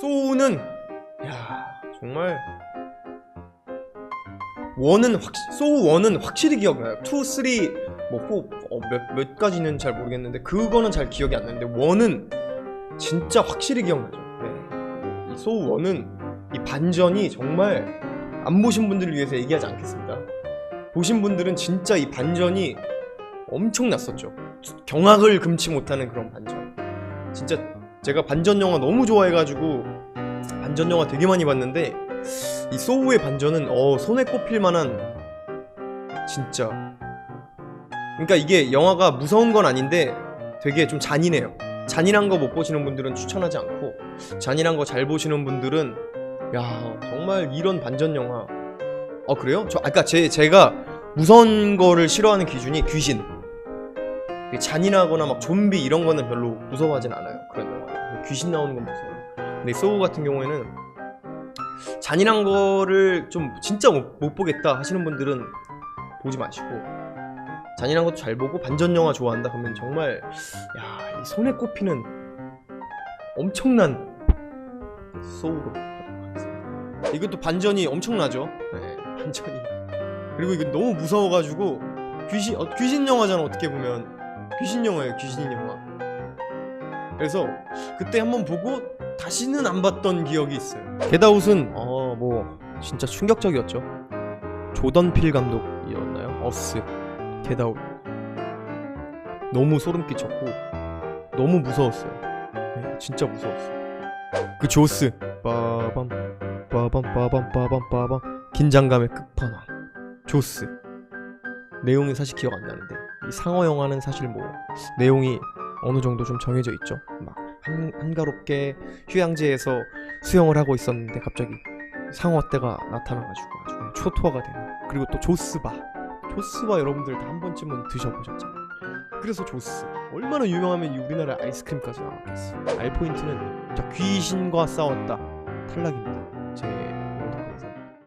소우는 야 정말 원은 확 소우 원은 확실히 기억나요. 2, 3, 뭐4 몇 가지는 잘 모르겠는데 그거는 잘 기억이 안 나는데 원은 진짜 확실히 기억나죠. 네. 이 소우 원은 이 반전이 정말 안 보신 분들을 위해서 얘기하지 않겠습니다. 보신 분들은 진짜 이 반전이 엄청났었죠. 경악을 금치 못하는 그런 반전. 진짜 제가 반전 영화 너무 좋아해가지고 반전 영화 되게 많이 봤는데 이 소우의 반전은 어 손에 꼽힐 만한 진짜 그러니까 이게 영화가 무서운 건 아닌데 되게 좀 잔인해요. 잔인한 거 못 보시는 분들은 추천하지 않고 잔인한 거 잘 보시는 분들은 야 정말 이런 반전 영화 어 그래요? 저 아까 제 제가 무서운 거를 싫어하는 기준이 귀신 잔인하거나 막 좀비 이런 거는 별로 무서워하진 않아요 그런 영화 귀신 나오는 건 무서워요. 근데 소우 같은 경우에는 잔인한 거를 좀 진짜 못, 못 보겠다 하시는 분들은 보지 마시고 잔인한 것도 잘 보고 반전 영화 좋아한다 그러면 정말 야이 손에 꼽히는 엄청난 소우로 하도록 하겠습니다. 이것도 반전이 엄청나죠? 네, 반전이. 그리고 이거 너무 무서워가지고 귀신 어, 귀신 영화잖아 어떻게 보면 귀신 영화예요 귀신 영화. 그래서 그때 한번 보고 다시는 안 봤던 기억이 있어요. 겟아웃은 어 뭐 진짜 충격적이었죠. 조던 필 감독이었나요? 어스 겟아웃. 너무 소름 끼쳤고 너무 무서웠어요. 네, 진짜 무서웠어요. 그 조스. 빠밤 빠밤 빠밤 빠밤 빠밤. 긴장감의 끝판왕. 조스. 내용이 사실 기억 안 나는데. 이 상어 영화는 사실 뭐 내용이 어느 정도 좀 정해져 있죠. 막 한, 한가롭게 휴양지에서 수영을 하고 있었는데 갑자기 상어 떼가 나타나가지고 아주 초토화가 되는. 그리고 또 조스바. 조스바 여러분들 다 한 번쯤은 드셔보셨잖아요 그래서 조스. 얼마나 유명하면 이 우리나라 아이스크림까지 나왔겠어 알포인트는 자 귀신과 싸웠다. 탈락입니다. 제